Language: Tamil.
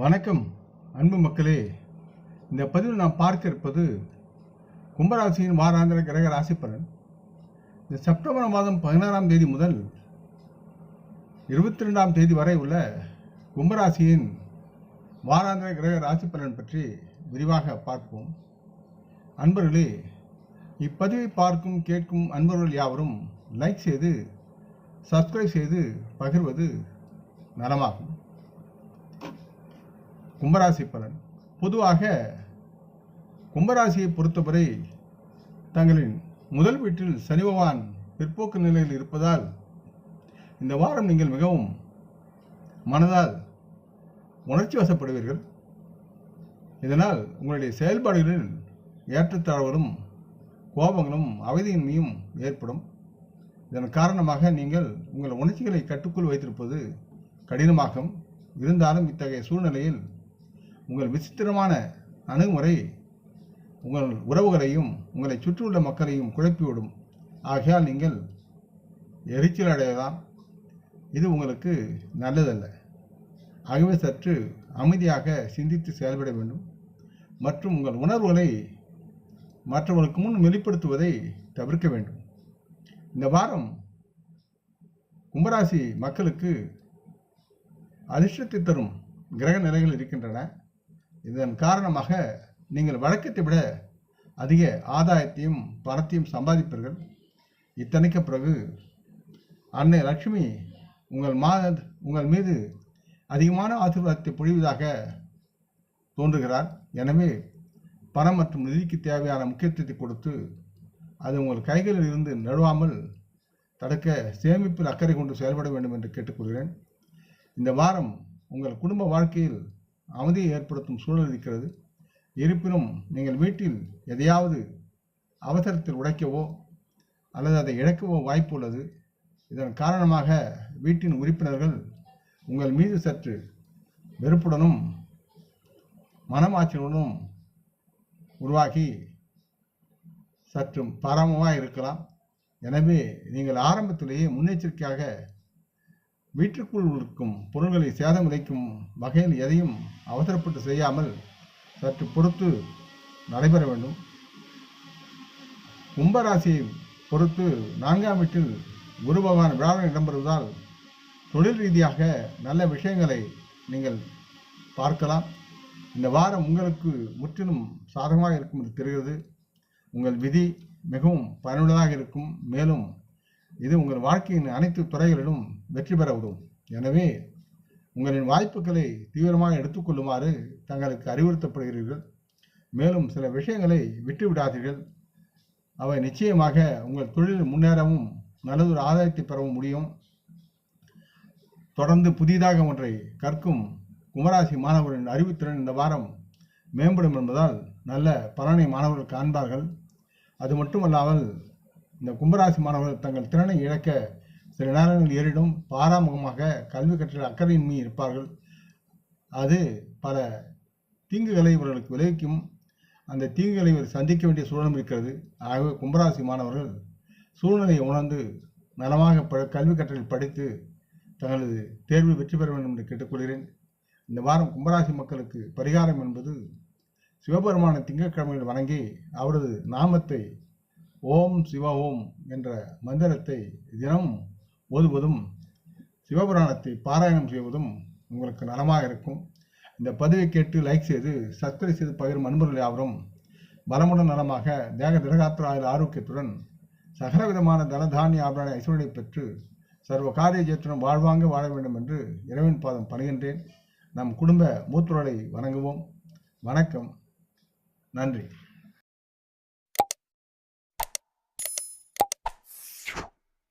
வணக்கம் அன்பு மக்களே. இந்த பதிவில் நாம் பார்க்க இருப்பது கும்பராசியின் வாராந்திர கிரக ராசிப்பலன் இந்த செப்டம்பர் மாதம் பதினாறாம் தேதி முதல் இருபத்தி ரெண்டாம் தேதி வரை உள்ள கும்பராசியின் வாராந்திர கிரக ராசி பலன் பற்றி விரிவாக பார்ப்போம். அன்பர்களே இப்பதிவை பார்க்கும் கேட்கும் அன்பர்கள் யாவரும் லைக் செய்து சப்ஸ்கிரைப் செய்து பகிர்வது நலமாகும். கும்பராசி பலன். பொதுவாக கும்பராசியை பொறுத்தவரை தங்களின் முதல் வீட்டில் சனி பகவான் பிற்போக்கு நிலையில் இருப்பதால் இந்த வாரம் நீங்கள் மிகவும் மனதால் உணர்ச்சி வசப்படுவீர்கள். இதனால் உங்களுடைய செயல்பாடுகளில் ஏற்றத்தாழ்வுகளும் கோபங்களும் அவதியின்மையும் ஏற்படும். இதன் காரணமாக நீங்கள் உங்கள் உணர்ச்சிகளை கட்டுக்குள் வைத்திருப்பது கடினமாகும். இருந்தாலும் இத்தகைய சூழ்நிலையில் உங்கள் விசித்திரமான அணுகுமுறை உங்கள் உறவுகளையும் உங்களை சுற்றியுள்ள மக்களையும் குழப்பிவிடும். ஆகையால் நீங்கள் எரிச்சல் அடையலாம். இது உங்களுக்கு நல்லதல்ல. ஆகவே சற்று அமைதியாக சிந்தித்து செயல்பட வேண்டும். மற்றும் உங்கள் உணர்வுகளை மற்றவர்களுக்கு முன் வெளிப்படுத்துவதை தவிர்க்க வேண்டும். இந்த வாரம் கும்பராசி மக்களுக்கு அதிர்ஷ்டத்தை தரும் கிரக நிலைகள் இருக்கின்றன. இதன் காரணமாக நீங்கள் வழக்கத்தை விட அதிக ஆதாயத்தையும் பணத்தையும் சம்பாதிப்பீர்கள். இத்தனைக்கு பிறகு அன்னை லக்ஷ்மி உங்கள் மா உங்கள் மீது அதிகமான ஆசீர்வாதத்தை பொழிவதாக தோன்றுகிறார். எனவே பணம் மற்றும் நிதிக்கு தேவையான முக்கியத்துவத்தை கொடுத்து அது உங்கள் கைகளில் இருந்து நழுவாமல் தடுக்க சேமிப்பில் அக்கறை கொண்டு செயல்பட வேண்டும் என்று கேட்டுக்கொள்கிறேன். இந்த வாரம் உங்கள் குடும்ப வாழ்க்கையில் அமைதியை ஏற்படுத்தும் சூழல் இருக்கிறது. இருப்பினும் நீங்கள் வீட்டில் எதையாவது அவசரத்தில் உடைக்கவோ அல்லது அதை இழக்கவோ வாய்ப்பு உள்ளது. இதன் காரணமாக வீட்டின் உறுப்பினர்கள் உங்கள் மீது சற்று வெறுப்புடனும் மனமாற்றலுடனும் உருவாகி சற்றும் பரமமாக இருக்கலாம். எனவே நீங்கள் ஆரம்பத்திலேயே முன்னெச்சரிக்கையாக வீட்டிற்குள் இருக்கும் பொருள்களை சேதம் விளைக்கும் வகையில் எதையும் அவசரப்பட்டு செய்யாமல் சற்று பொறுத்து நடைபெற வேண்டும். கும்பராசியை பொறுத்து நான்காம் வீட்டில் குரு பகவான் விழாவில் இடம்பெறுவதால் தொழில் ரீதியாக நல்ல விஷயங்களை நீங்கள் பார்க்கலாம். இந்த வாரம் உங்களுக்கு முற்றிலும் சாதகமாக இருக்கும் என்று தெரிகிறது. உங்கள் விதி மிகவும் பயனுள்ளதாக இருக்கும். மேலும் இது உங்கள் வாழ்க்கையின் அனைத்து துறைகளிலும் வெற்றி பெற உதவும். எனவே உங்களின் வாய்ப்புகளை தீவிரமாக எடுத்துக்கொள்ளுமாறு தங்களுக்கு அறிவுறுத்தப்படுகிறீர்கள். மேலும் சில விஷயங்களை விட்டுவிடாதீர்கள் அவை நிச்சயமாக உங்கள் தொழிலில் முன்னேறவும் நல்லதொரு ஆதாயத்தை பெறவும் முடியும். தொடர்ந்து புதிதாக ஒன்றை கற்கும் குமராசி மாணவர்களின் அறிவுத்திறன் இந்த வாரம் மேம்படும் என்பதால் நல்ல பலனை மாணவர்கள் காண்பார்கள். அது மட்டுமல்லாமல் இந்த கும்பராசி மாணவர்கள் தங்கள் திறனை இழக்க சில நேரங்கள் ஏறிடும். பாராமுகமாக கல்வி கற்றல் அக்கறையின்மை இருப்பார்கள். அது பல தீங்குகளை இவர்களுக்கு விளைவிக்கும். அந்த தீங்குகளை இவர் சந்திக்க வேண்டிய சூழலும் இருக்கிறது. ஆகவே கும்பராசி மாணவர்கள் சூழ்நிலையை உணர்ந்து நலமாக ப கல்வி கற்றலில் படித்து தங்களது தேர்வில் வெற்றி பெற வேண்டும் என்று கேட்டுக்கொள்கிறேன். இந்த வாரம் கும்பராசி மக்களுக்கு பரிகாரம் என்பது சிவபெருமான திங்கட்கிழமையில் வணங்கி அவரது நாமத்தை ஓம் சிவ ஓம் என்ற மந்திரத்தை தினம் ஓதுவதும் சிவபுராணத்தை பாராயணம் செய்வதும் உங்களுக்கு நலமாக இருக்கும். இந்த பதிவை கேட்டு லைக் செய்து சப்ஸ்கிரைப் செய்து பகிரும் அன்பர்கள் யாவரும் பலமுடன் நலமாக தேக திரகாத்திர ஆயுள் ஆரோக்கியத்துடன் சகலவிதமான தனதானிய ஆபரண ஐஸ்வர்யை பெற்று சர்வ காரிய ஜெயத்துடன் வாழ்வாங்க வாழ வேண்டும் என்று இறைவன் பாதம் பணிகின்றேன். நம் குடும்ப மூத்தோரை வணங்குவோம். வணக்கம். நன்றி.